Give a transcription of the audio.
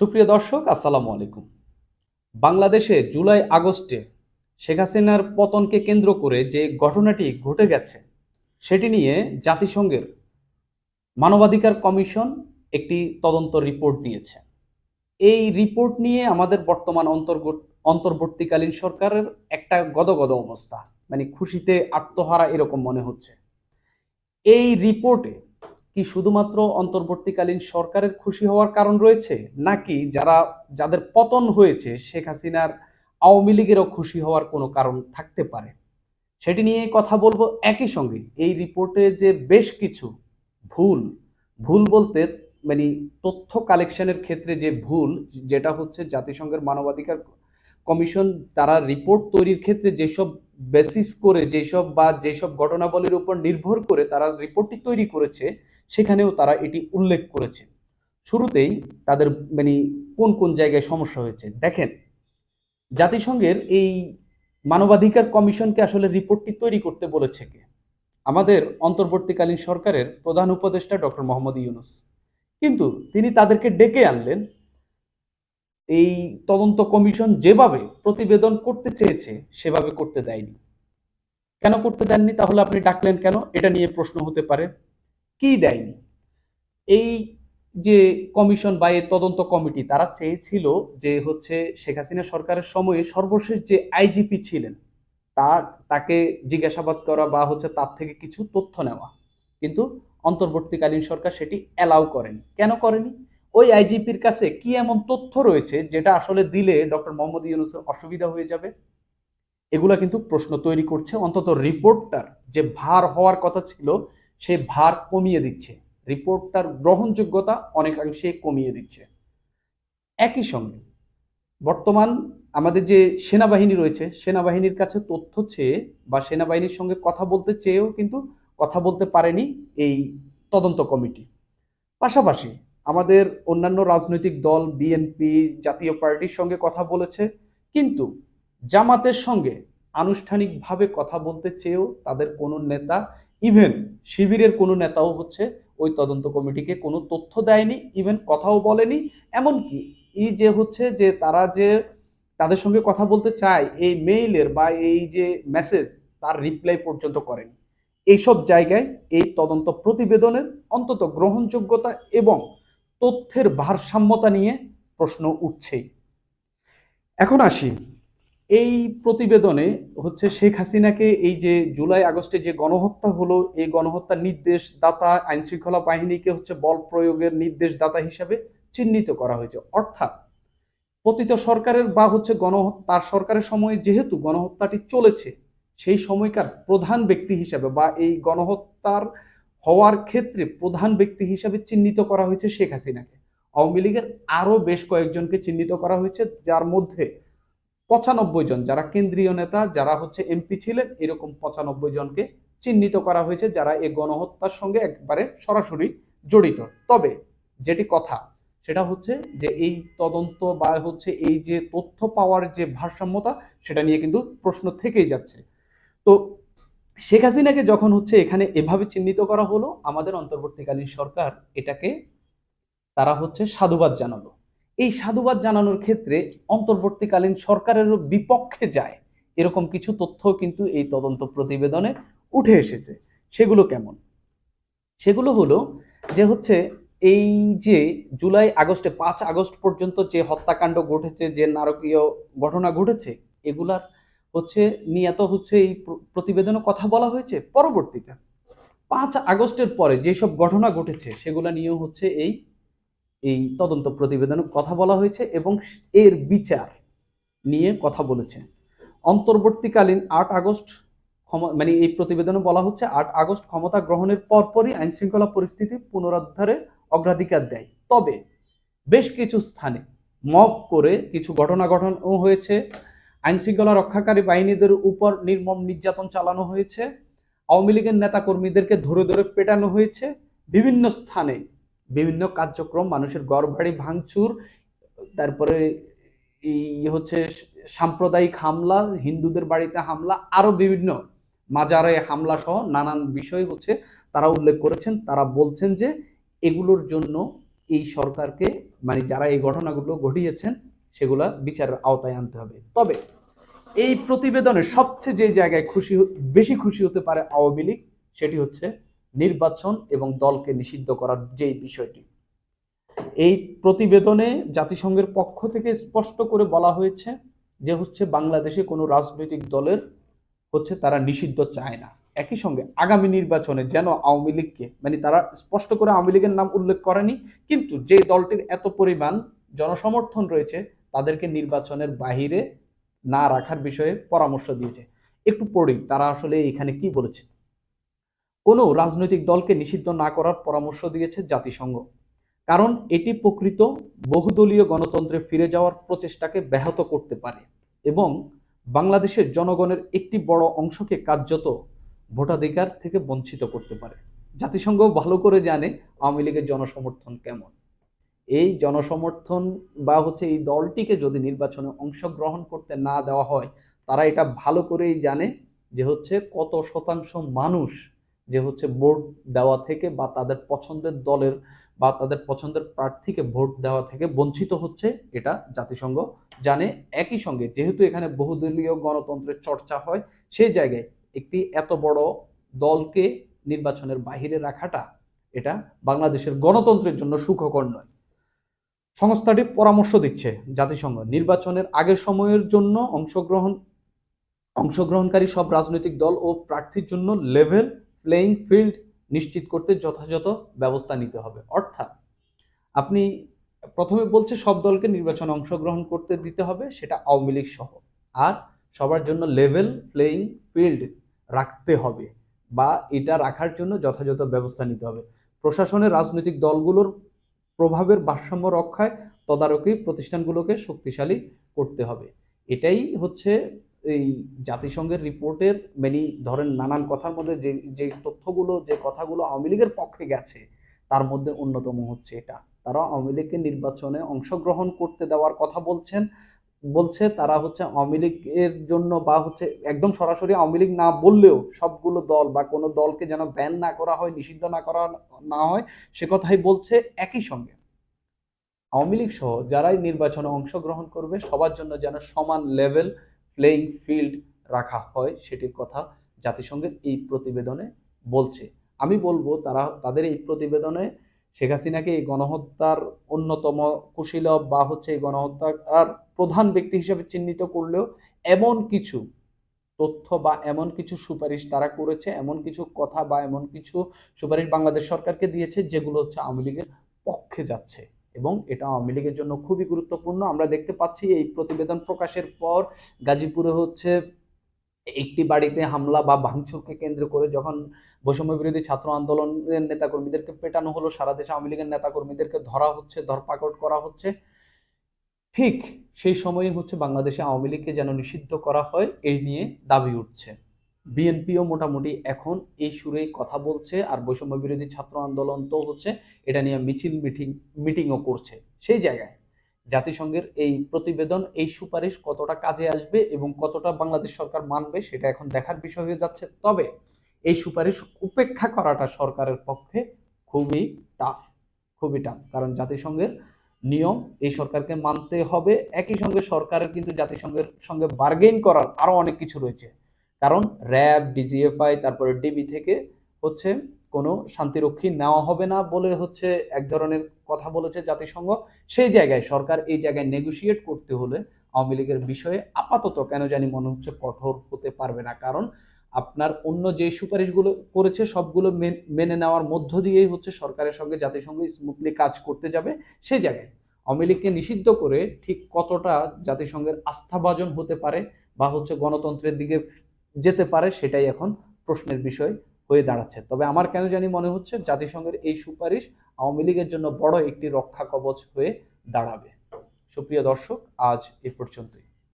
সুপ্রিয় দর্শক, আসসালামু আলাইকুম। বাংলাদেশে জুলাই আগস্টে শেখ হাসিনার পতনকে কেন্দ্র করে যে ঘটনাটি ঘটে গেছে, সেটি নিয়ে জাতিসংঘের মানবাধিকার কমিশন একটি তদন্ত রিপোর্ট দিয়েছে। এই রিপোর্ট নিয়ে আমাদের বর্তমান অন্তর্বর্তীকালীন সরকারের একটা গদগদ অবস্থা মানে খুশিতে আত্মহারা এরকম মনে হচ্ছে। এই রিপোর্টে কি শুধুমাত্র অন্তর্বর্তীকালীন সরকারের খুশি হওয়ার কারণ রয়েছে? নাকি যারা, যাদের পতন হয়েছে, শেখ হাসিনার আওয়ামী লীগেরও খুশি হওয়ার কোনো কারণ থাকতে পারে? সেটি নিয়ে কথা বলব একই সঙ্গে। এই রিপোর্টে যে বেশ কিছু ভুল ভুল বলতে মানে তথ্য কালেকশনের ক্ষেত্রে যে ভুল, যেটা হচ্ছে জাতিসংঘের মানবাধিকার কমিশন, তারা রিপোর্ট তৈরির ক্ষেত্রে যেসব বেসিস করে, যেসব বা যেসব ঘটনাবলীর উপর নির্ভর করে তারা রিপোর্টটি তৈরি করেছে সেখানেও তারা এটি উল্লেখ করেছে। শুরুতেই তাদের মানে কোন কোন জায়গায় সমস্যা হয়েছে? দেখেন, জাতিসংঘের এই মানবাধিকার কমিশনকে আসলে রিপোর্টটি তৈরি করতে বলেছে কে? আমাদের অন্তর্বর্তীকালীন সরকারের প্রধান উপদেষ্টা ডক্টর মোহাম্মদ ইউনুস। কিন্তু তিনি তাদেরকে ডেকে আনলেন। এই তদন্ত কমিশন যেভাবে প্রতিবেদন করতে চেয়েছে, সেভাবে করতে দেয়নি। কেন করতে দেননি? তাহলে আপনি ডাকলেন কেন? এটা নিয়ে প্রশ্ন হতে পারে। কি দেয়নি? এই যে কমিশন বা এই তদন্ত কমিটি, তারা চেয়েছিল যে হচ্ছে শেখ হাসিনা সরকারের সময়ে সর্বশেষ যে আইজিপি ছিলেন তার তাকে জিজ্ঞাসাবাদ করা বা হচ্ছে তার থেকে কিছু তথ্য নেওয়া। কিন্তু অন্তর্বর্তীকালীন সরকার সেটি অ্যালাউ করেনি। কেন করেনি? ওই আইজিপির কাছে কি এমন তথ্য রয়েছে যেটা আসলে দিলে ডক্টর মোহাম্মদ ইউনুসের অসুবিধা হয়ে যাবে? এগুলা কিন্তু প্রশ্ন তৈরি করছে অন্তত রিপোর্টটার যে ভার হওয়ার কথা ছিল সে ভার কমিয়ে দিচ্ছে। রিপোর্টটার গ্রহণযোগ্যতা অনেকাংশে কমিয়ে দিচ্ছে। একই সঙ্গে বর্তমান আমাদের যে সেনাবাহিনী রয়েছে, সেনাবাহিনীর কাছে তথ্য চেয়ে বা সেনাবাহিনীর সঙ্গে কথা বলতে চেয়েও কিন্তু কথা বলতে পারেনি এই তদন্ত কমিটি। পাশাপাশি আমাদের অন্যান্য রাজনৈতিক দল, বিএনপি, জাতীয় পার্টির সঙ্গে কথা বলেছে, কিন্তু জামাতের সঙ্গে আনুষ্ঠানিকভাবে কথা বলতে চেয়েও তাদের কোনো নেতা ইভেন শিবিরের কোনো নেতাও হচ্ছে ওই তদন্ত কমিটিকে কোনো তথ্য দেয়নি ইভেন কথাও বলেনি। এমনকি এই যে হচ্ছে যে তারা যে তাদের সঙ্গে কথা বলতে চায়, এই মেইলের বা এই যে মেসেজ তার রিপ্লাই পর্যন্ত করেনি। এইসব জায়গায় এই তদন্ত প্রতিবেদনের অন্তত গ্রহণযোগ্যতা এবং তথ্যের ভারসাম্যতা নিয়ে প্রশ্ন উঠছেই। এখন আসি এই প্রতিবেদনে হচ্ছে শেখ হাসিনাকে এই যে জুলাই আগস্টে যে গণহত্যা হলো, এই গণহত্যার নির্দেশদাতা আইন শৃঙ্খলা বাহিনীকে হচ্ছে বল প্রয়োগের নির্দেশদাতা হিসাবে চিহ্নিত করা হয়েছে। অর্থাৎ পতিত সরকারের বা হচ্ছে গণহত্যা তার সরকারের সময় যেহেতু গণহত্যাটি চলেছে, সেই সময়কার প্রধান ব্যক্তি হিসাবে বা এই গণহত্যার হওয়ার ক্ষেত্রে প্রধান ব্যক্তি হিসাবে চিহ্নিত করা হয়েছে শেখ হাসিনাকে। আওয়ামী লীগের আরও বেশ কয়েকজনকে চিহ্নিত করা হয়েছে, যার মধ্যে পঁচানব্বই জন। যারা কেন্দ্রীয় নেতা, যারা হচ্ছে এমপি ছিলেন, এরকম পঁচানব্বই জনকে চিহ্নিত করা হয়েছে, যারা এই গণহত্যার সঙ্গে একবারে সরাসরি জড়িত। তবে যেটি কথা, সেটা হচ্ছে যে এই তদন্ত বা হচ্ছে এই যে তথ্য পাওয়ার যে ভারসাম্যতা, সেটা নিয়ে কিন্তু প্রশ্ন থেকেই যাচ্ছে। তো শেখ হাসিনাকে যখন হচ্ছে এখানে এভাবে চিহ্নিত করা হলো, আমাদের অন্তর্বর্তীকালীন সরকার এটাকে, তারা হচ্ছে সাধুবাদ জানালো। এই সাধুবাদ জানানোর ক্ষেত্রে অন্তর্বর্তীকালীন সরকারেরও বিপক্ষে যায়। এরকম কিছু তথ্য কিন্তু এই তদন্ত প্রতিবেদনে উঠে এসেছে। সেগুলো কেমন? সেগুলো হলো যে হচ্ছে এই যে জুলাই আগস্টে পাঁচ আগস্ট পর্যন্ত যে হত্যাকাণ্ড ঘটেছে, যে নারকীয় ঘটনা ঘটেছে, এগুলার হচ্ছে নিয়ে তো হচ্ছে এই প্রতিবেদনে কথা বলা হয়েছে পরবর্তীতে। পাঁচ আগস্টের পরে যেসব ঘটনা ঘটেছে, সেগুলো নিয়েও হচ্ছে এই এই তদন্ত প্রতিবেদনে কথা বলা হয়েছে এবং এর বিচার নিয়ে কথা বলেছে। অন্তর্বর্তীকালীন আট আগস্ট মানে এই প্রতিবেদনে বলা হচ্ছে আট আগস্ট ক্ষমতা গ্রহণের পরপরই আইন শৃঙ্খলা পরিস্থিতি পুনরুদ্ধারে অগ্রাধিকার দেয়। তবে বেশ কিছু স্থানে মব করে কিছু ঘটনা ঘটন হয়েছে। আইন শৃঙ্খলা রক্ষাকারী বাহিনীদের উপর নির্মম নির্যাতন চালানো হয়েছে। আওয়ামী লীগের নেতা কর্মীদেরকে ধরে ধরে পেটানো হয়েছে। বিভিন্ন স্থানে বিভিন্ন কার্যক্রম, মানুষের ঘর বাড়ি ভাঙচুর, তারপরে এই হচ্ছে সাম্প্রদায়িক হামলা, হিন্দুদের বাড়িতে হামলা, আরও বিভিন্ন মাজারে হামলা সহ নানান বিষয় হচ্ছে তারা উল্লেখ করেছেন। তারা বলছেন যে এগুলোর জন্য এই সরকারকে মানে যারা এই ঘটনাগুলো ঘটিয়েছেন, সেগুলা বিচারের আওতায় আনতে হবে। তবে এই প্রতিবেদনে সবচেয়ে যে জায়গায় খুশি, বেশি খুশি হতে পারে আওয়ামী লীগ, সেটি হচ্ছে নির্বাচন এবং দলকে নিষিদ্ধ করার যেই বিষয়টি। এই প্রতিবেদনে জাতিসংঘের পক্ষ থেকে স্পষ্ট করে বলা হয়েছে যে হচ্ছে বাংলাদেশে কোনো রাজনৈতিক দলের হচ্ছে তারা নিষিদ্ধ চায় না। একই সঙ্গে আগামী নির্বাচনে যেন আওয়ামী লীগকে মানে তারা স্পষ্ট করে আওয়ামী লীগের নাম উল্লেখ করেনি, কিন্তু যে দলটির এত পরিমাণ জনসমর্থন রয়েছে, তাদেরকে নির্বাচনের বাহিরে না রাখার বিষয়ে পরামর্শ দিয়েছে। একটু পড়ি, তারা আসলে এখানে কি বলেছে? কোনো রাজনৈতিক দলকে নিষিদ্ধ না করার পরামর্শ দিয়েছে জাতিসংঘ। কারণ এটি প্রকৃত বহুদলীয় গণতন্ত্রে ফিরে যাওয়ার প্রচেষ্টাকে ব্যাহত করতে পারে এবং বাংলাদেশের জনগণের একটি বড় অংশকে কার্যত ভোটাধিকার থেকে বঞ্চিত করতে পারে। জাতিসংঘ ভালো করে জানে আওয়ামী লীগের জনসমর্থন কেমন। এই জনসমর্থন বা হচ্ছে এই দলটিকে যদি নির্বাচনে অংশগ্রহণ করতে না দেওয়া হয়, তারা এটা ভালো করেই জানে যে হচ্ছে কত শতাংশ মানুষ যে হচ্ছে ভোট দেওয়া থেকে বা তাদের পছন্দের দলের বা তাদের পছন্দের প্রার্থীকে ভোট দেওয়া থেকে বঞ্চিত হচ্ছে এটা জাতিসংঘ জানে একই সঙ্গে যেহেতু এখানে বহুদলীয় গণতন্ত্রের চর্চা হয় সেই জায়গায় একটি এত বড় দলকে নির্বাচনের বাহিরে রাখাটা এটা বাংলাদেশের গণতন্ত্রের জন্য সুখকর নয়। সংস্থাটি পরামর্শ দিচ্ছে জাতিসংঘ, নির্বাচনের আগের সময়ের জন্য অংশগ্রহণ, অংশগ্রহণকারী সব রাজনৈতিক দল ও প্রার্থীর জন্য লেভেল প্লেইং ফিল্ড নিশ্চিত করতে যথাযথ ব্যবস্থা নিতে হবে। অর্থাৎ আপনি প্রথমে বলছে সব দলকে নির্বাচন অংশগ্রহণ করতে দিতে হবে, সেটা আওয়ামী লীগ সহ। আর সবার জন্য লেভেল প্লেইং ফিল্ড রাখতে হবে বা এটা রাখার জন্য যথাযথ ব্যবস্থা নিতে হবে। প্রশাসনের রাজনৈতিক দলগুলোর প্রভাবের ভারসাম্য রক্ষায় তদারকি প্রতিষ্ঠানগুলোকে শক্তিশালী করতে হবে। এটাই হচ্ছে এই জাতিসংঘের রিপোর্টের মেনি ধরেন নানান কথার মধ্যে যে যে তথ্যগুলো, যে কথাগুলো আওয়ামী লীগের পক্ষে গেছে, তার মধ্যে অন্যতম হচ্ছে এটা। তারা আওয়ামী লীগকে নির্বাচনে অংশগ্রহণ করতে দেওয়ার কথা বলছেন, বলছে তারা হচ্ছে আওয়ামী লীগের জন্য বা হচ্ছে একদম সরাসরি আওয়ামী লীগ না বললেও সবগুলো দল বা কোনো দলকে যেন ব্যান না করা হয়, নিষিদ্ধ না করা না হয়, সে কথাই বলছে একই সঙ্গে। আওয়ামী লীগ সহ যারাই নির্বাচনে অংশগ্রহণ করবে, সবার জন্য যেন সমান লেভেল প্লেইং ফিল্ড রাখা হয় সেটির কথা জাতিসংঘের এই প্রতিবেদনে বলছে। আমি বলব, তারা, তাদের এই প্রতিবেদনে শেখ হাসিনাকে এই গণহত্যার অন্যতম কুশীলব বা হচ্ছে এই গণহত্যার প্রধান ব্যক্তি হিসেবে চিহ্নিত করলেও এমন কিছু তথ্য বা এমন কিছু সুপারিশ তারা করেছে, এমন কিছু কথা বা এমন কিছু সুপারিশ বাংলাদেশ সরকারকে দিয়েছে, যেগুলো হচ্ছে আওয়ামী লীগের পক্ষে যাচ্ছে। এবং এটা আওয়ামী লীগের জন্য খুবই গুরুত্বপূর্ণ। আমরা দেখতে পাচ্ছি এই প্রতিবেদন প্রকাশের পর গাজীপুরে হচ্ছে একটি বাড়িতে হামলা বা ভাঙচুরকে কেন্দ্র করে যখন বৈষম্য বিরোধী ছাত্র আন্দোলনের নেতাকর্মীদেরকে পেটানো হলো, সারা দেশে আওয়ামী লীগের নেতাকর্মীদেরকে ধরা হচ্ছে, ধরপাকড় করা হচ্ছে। ঠিক সেই সময়ই হচ্ছে বাংলাদেশে আওয়ামী লীগকে যেন নিষিদ্ধ করা হয়, এই নিয়ে দাবি উঠছে। বিএনপিও মোটামুটি এখন এই সুরেই কথা বলছে আর বৈষম্য বিরোধী ছাত্র আন্দোলন তো হচ্ছে এটা নিয়ে মিছিল, মিটিং, মিটিংও করছে সেই জায়গায়। জাতিসংঘের এই প্রতিবেদন, এই সুপারিশ কতটা কাজে আসবে এবং কতটা বাংলাদেশ সরকার মানবে সেটা এখন দেখার বিষয় হয়ে যাচ্ছে। তবে এই সুপারিশ উপেক্ষা করাটা সরকারের পক্ষে খুবই টাফ খুবই টাফ কারণ জাতিসংঘের নিয়ম, এই সরকারকে মানতে হবে। একই সঙ্গে সরকারের কিন্তু জাতিসংঘের সঙ্গে বার্গেইন করার আরও অনেক কিছু রয়েছে। কারণ র্যাব, ডিজিএফআই, তারপরে ডিবি থেকে হচ্ছে কোনো শান্তিরক্ষী নেওয়া হবে না বলে হচ্ছে এক ধরনের কথা বলেছে জাতিসংঘ। সেই জায়গায় সরকার এই জায়গায় নেগোসিয়েট করতে হলে আওয়ামী লীগের বিষয়ে আপাতত কেন জানি মনে হচ্ছে কঠোর হতে পারবে না। কারণ আপনার অন্য যে সুপারিশগুলো করেছে সবগুলো মেন- নেওয়ার মধ্য দিয়েই হচ্ছে সরকারের সঙ্গে জাতিসংঘ স্মুথলি কাজ করতে যাবে। সেই জায়গায় আওয়ামী লীগকে নিষিদ্ধ করে ঠিক কতটা জাতিসংঘের আস্থাভাজন হতে পারে বা হচ্ছে গণতন্ত্রের দিকে যেতে পারে সেটাই এখন প্রশ্নের বিষয় হয়ে দাঁড়াচ্ছে। তবে আমার কেন জানি মনে হচ্ছে জাতিসংঘের এই সুপারিশ আওয়ামী লীগের জন্য বড় একটি রক্ষা কবচ হয়ে দাঁড়াবে। সুপ্রিয় দর্শক, আজ এ পর্যন্তই।